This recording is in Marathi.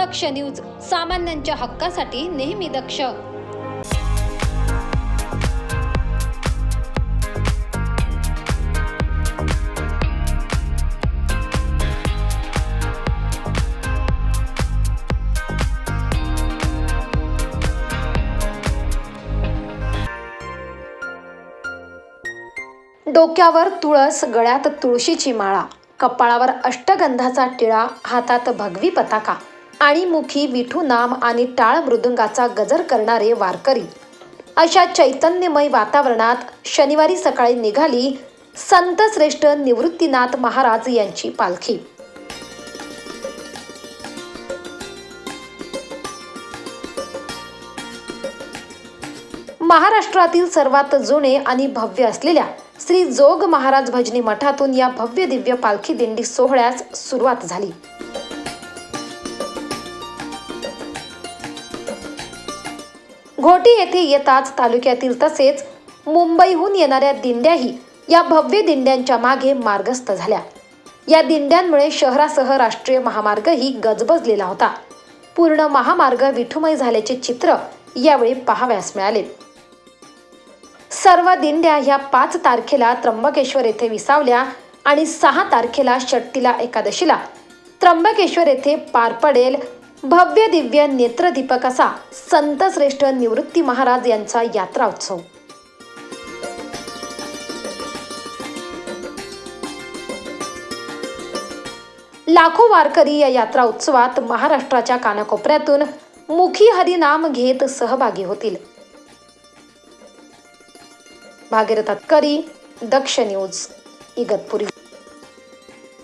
दक्ष न्यूज सामान्यांच्या हक्कासाठी नेहमी दक्ष. डोक्यावर तुळस गळ्यात तुळशीची माळा कपाळावर अष्टगंधाचा टिळा हातात भगवी पताका. आणि मुखी विठू नाम आणि टाळ मृदुंगाचा गजर करणारे वारकरी. अशा चैतन्यमय वातावरणात शनिवारी सकाळी निघाली संत श्रेष्ठ निवृत्तीनाथ महाराज यांची पालखी. महाराष्ट्रातील सर्वात जुने आणि भव्य असलेल्या श्री जोग महाराज भजनी मठातून या भव्य दिव्य पालखी दिंडी सोहळ्यास सुरुवात झाली. घोटी येथे येताच तालुक्यातील तसेच मुंबईहून येणाऱ्या दिंड्याही या भव्य दिंड्यांच्या मागे मार्गस्थ झाल्या. या दिंड्यांमुळे शहरासह राष्ट्रीय महामार्गही गजबजलेला होता. पूर्ण महामार्ग विठुमय झाल्याचे चित्र यावेळी पाहावयास मिळाले. सर्व दिंड्या ह्या पाच तारखेला त्र्यंबकेश्वर येथे विसावल्या आणि सहा तारखेला षट्टीला एकादशीला. त्र्यंबकेश्वर येथे पार पडेल भव्य दिव्य नेत्रदीपक असा संत श्रेष्ठ निवृत्ती महाराज यांचा यात्रा उत्सव. लाखो वारकरी या यात्रा उत्सवात महाराष्ट्राच्या कानाकोपऱ्यातून मुखी हरिनाम घेत सहभागी होतील. भागीरथ करी दक्ष न्यूज इगतपुरी.